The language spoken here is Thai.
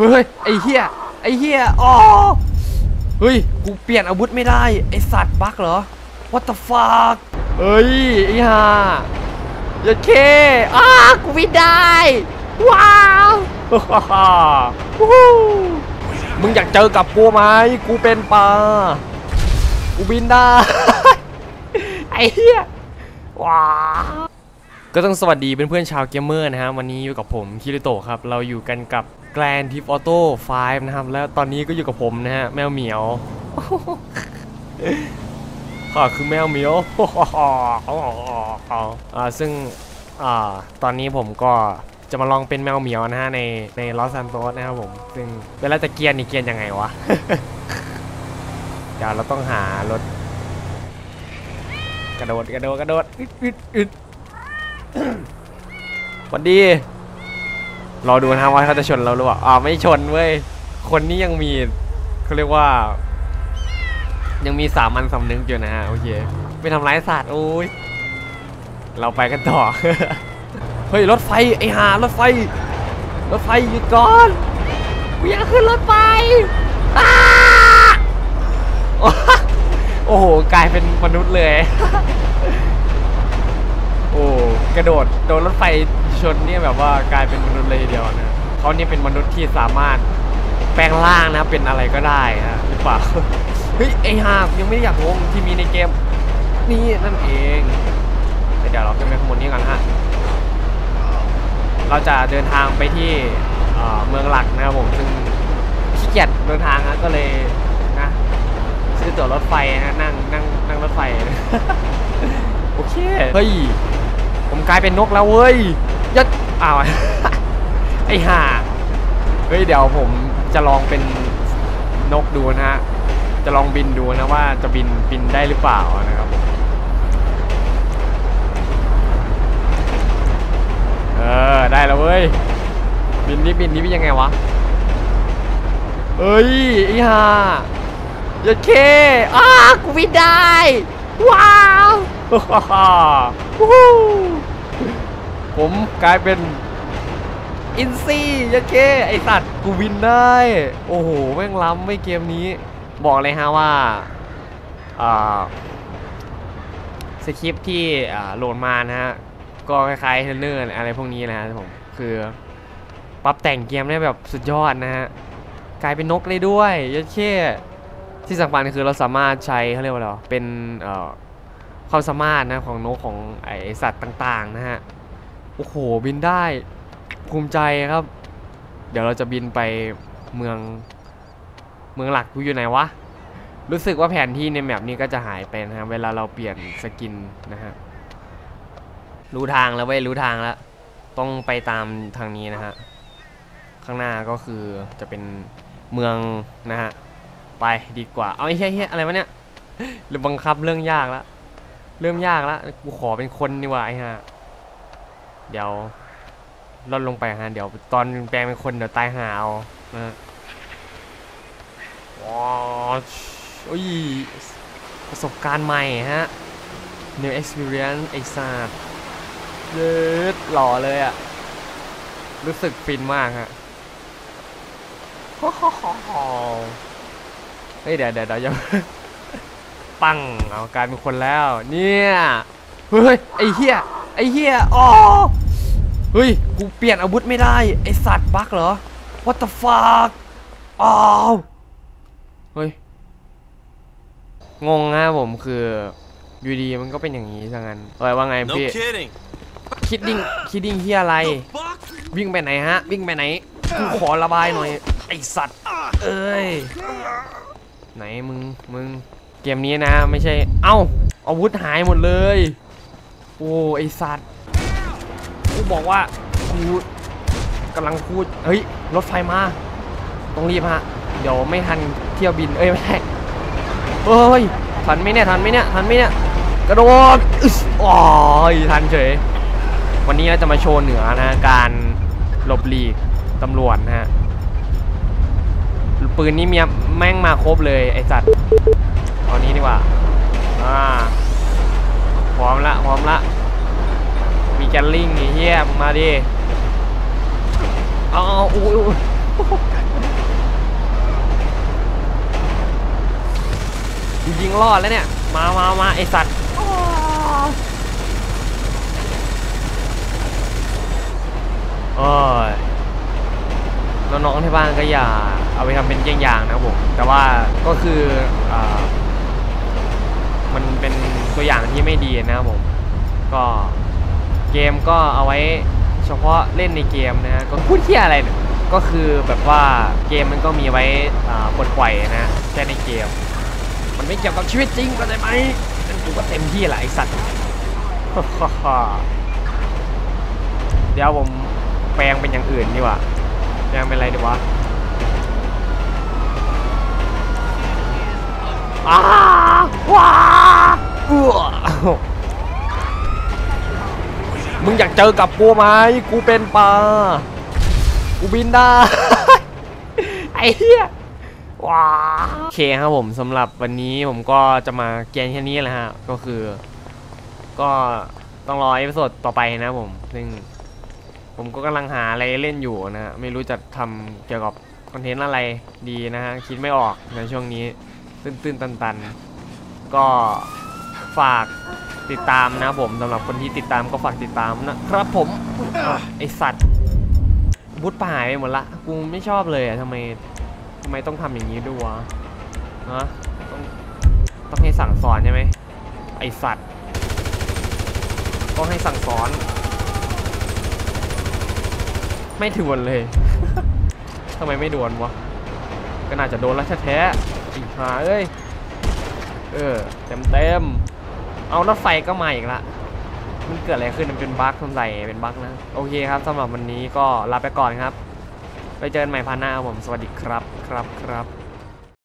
เฮ้ยไอ้เหี้ยไอ้เหี้ยอ๋อเฮ้ยกูเปลี่ยนอาวุธไม่ได้ไอสัตว์บักเหรอ what the fuck เฮ้ยไอ้ห่าอย่าเคอ้ากูวิ่ได้ว้าวมึงอยากเจอกับกูไหมกูเป็นปลากูบินได้ไอ้เหี้ยว้าก็ต้องสวัสดีเพื่อนๆชาวเกมเมอร์นะฮะวันนี้อยู่กับผมคิริโตะครับ เราอยู่กันกับ Grand Theft Auto 5นะครับ แล้วตอนนี้ก็อยู่กับผมนะฮะ แมวเหมียวข้าคือแมวเหมียวอ่าซึ่งอ่าตอนนี้ผมก็จะมาลองเป็นแมวเหมียวนะฮะ ในในลอสซันโตสนะครับผม ซึ่งเวลาจะเกียร์นี่เกียร์ยังไงวะ เดี๋ยวเราต้องหารถ กระโดดกระโดดกระโดดอึดอึดอึดวันดี รอดูนะว่าเขาจะชนเราหรือเปล่าอ่าไม่ชนเว้ย คนนี้ยังมีเขาเรียกว่า ยังมีสามัญสำนึกอยู่นะฮะโอเคไม่ทำร้ายสัตว์โอ้ยเราไปกันต่อ เฮ้ยรถไฟไอ้ห่ารถไฟ รถไฟหยุดก่อนกูอยากขึ้นรถไฟโอ้โหกลายเป็นมนุษย์เลย โอ้กระโดดโดนรถไฟ ชนเนี่ยแบบว่ากลายเป็นมนุษย์เลยทีเดียวนะเขาเนี่ยเป็นมนุษย์ที่สามารถแปลงร่างนะเป็นอะไรก็ได้นะหรือเปล่าเฮ้ยไอ้ห่ายังไม่ได้อยากงงที่มีในเกมนี่นั่นเองเดี๋ยวเราขึ้นไปข้างบนนี้กันฮะเราจะเดินทางไปที่เอ่อเมืองหลักนะครับผมซึ่งขี้เกียจเดินทางนะก็เลยนะซื้อตั๋วรถไฟนะนั่งนั่งนั่งรถไฟโอเคเฮ้ยผมกลายเป็นนกแล้วเว้ย ยัดอ้าวไอ้ห่าเฮ้ยเดี๋ยวผมจะลองเป็นนกดูนะฮะจะลองบินดูนะว่าจะบินบินได้หรือเปล่านะครับเออได้แล้วเว้ยบินนี้บินนี้เป็นยังไงวะเฮ้ยไอ้ห่ายัดเคอ้ากูบินได้ว้าววู้ฮู้ ผมกลายเป็นอินซี่ยะเคไอสัตว์กูวินได้ โอ้โห แม่งล้ำไม่เกมนี้ บอกเลยฮะว่าอ่าสคริปที่อ่าโหลดมานะฮะ ก็คล้ายๆเทรลเลอร์อะไรพวกนี้นะฮะผมคือปรับแต่งเกมได้แบบสุดยอดนะฮะ กลายเป็นนกเลยด้วยยะเคที่สำคัญคือเราสามารถใช้เขาเรียกว่าอะไรเป็นเอ่อความสามารถนะของนกของไอสัตว์ต่างๆนะฮะ โอ้โหบินได้ภูมิใจครับ เดี๋ยวเราจะบินไปเมืองเมืองหลักกูอยู่ไหนวะ รู้สึกว่าแผนที่ในแมปนี้ก็จะหายไปนะฮะเวลาเราเปลี่ยนสกินนะฮะรู้ทางแล้วเว้ยรู้ทางแล้ว ต้องไปตามทางนี้นะฮะ ข้างหน้าก็คือจะเป็นเมืองนะฮะ ไปดีกว่า เอาไอ้เฮ้ยอะไรวะเนี่ยหรือบังคับเรื่องยากแล้วเริ่มยากแล้วกูขอเป็นคนดีกว่าไอ้ฮะ เดี๋ยวลดลงไปฮะเดี๋ยวตอนแปลงเป็นคนเดี๋ยวตายหาเอานะว้าวอุ้ยประสบการณ์ใหม่ฮะ new experience ไอ้สัตว์เยืดหล่อเลยอะรู้สึกฟินมากฮะเฮ้ยเดี๋ยวเดี๋ยวเดี๋ยวปังเอากลายเป็นคนแล้ว เนี่ย เฮ้ย ไอเหี้ยไอเหี้ยอ๋อ เฮ้ย กูเปลี่ยนอาวุธไม่ได้ ไอ้สัตว์บั๊กเหรอ what the fuck อ้าวเฮ้ย งงนะผมคืออยู่ดีมันก็เป็นอย่างนี้ซะงั้นอะไรว่าไง No พี่ kidding. คิดดิ้งคิดดิ้งเฮียอะไร Fuck. วิ่งไปไหนฮะ วิ่งไปไหนกูขอระบายหน่อย ไอสัตว์ เอ้ย ไหนมึง มึง เกมนี้นะ ไม่ใช่ เอ้าอาวุธหายหมดเลย โอ้ไอสัตว์ กูบอกว่ากูกำลังพูดเฮ้ยรถไฟมา ต้องรีบฮะ เดี๋ยวไม่ทันเที่ยวบิน เอ้ยไม่ใช่เฮ้ยทันไหมเนี่ยทันไหมเนี่ยทันไหมเนี่ยกระโดดอึ๊สอ๋อยทันเฉย วันนี้เราจะมาโชว์เหนือนะการหลบหลีกตำรวจนะฮะปืนนี้เมียแม่งมาครบเลยไอสัตว์ตอนนี้ดีกว่าอ่าพร้อมละพร้อมละมีแกลลิงไอ้ ยี่ยมมาดิเอาอุ้ยยิงรอดแล้วเนี่ย มามามาไอสัตว์โอ้ยน้องๆที่บ้านก็อย่าเอาไปทำเป็นเยี่ยงอย่างนะผม แต่ว่าก็คืออมันเป็นตัวอย่างที่ไม่ดีนะครับผม ก็ เกมก็เอาไว้เฉพาะเล่นในเกมนะฮะก็พูดที่อะไรเนี่ยก็คือแบบว่าเกมมันก็มีไว้ปลดปล่อยนะแค่ในเกม มันไม่เกี่ยวกับชีวิตจริงก็ได้ไหมนั่นกูก็เต็มที่แหละไอสัตว์เดี๋ยวผมแปลงเป็นอย่างอื่นดีกว่าแปลงเป็นอะไรดีวะอ้าว้าอ้ว มึงอยากเจอกับกูไหมกูเป็นปลา กูบินได้ ไอ้เหี้ย ว้าโอเคครับผมสำหรับวันนี้ผมก็จะมาเกณฑ์แค่นี้แหละฮะ ก็คือ ก็ต้องรอเอพิโซดต่อไปนะผม ซึ่ง ผมก็กำลังหาอะไรเล่นอยู่นะฮะ ไม่รู้จะทำเกี่ยวกับคอนเทนต์อะไรดีนะฮะ คิดไม่ออกในช่วงนี้ ตื้นๆตัน ๆ ก็ ฝากติดตามนะผมสำหรับคนที่ติดตามก็ฝากติดตามนะครับผมอะไอสัตว์บุดป่าหายไปหมดละกูไม่ชอบเลยอะทำไมทำไมต้องทำอย่างนี้ด้วยวะฮะต้องต้องให้สั่งสอนใช่ไหมไอสัตว์ต้องให้สั่งสอน ไม่ถวนเลย ทำไมไม่โดนวะก็น่าจะโดนแล้วแท้ๆอีกหาเอ้ยเออเต็มเต็มๆ เอารถไฟก็มาอีกละมันเกิดอะไรขึ้นมันเป็นบั๊กสงสัยเป็นบั๊กนะโอเคครับสำหรับวันนี้ก็ลาไปก่อนครับ ไปเจอกันใหม่พาร์ทหน้าผมสวัสดีครับครับครับ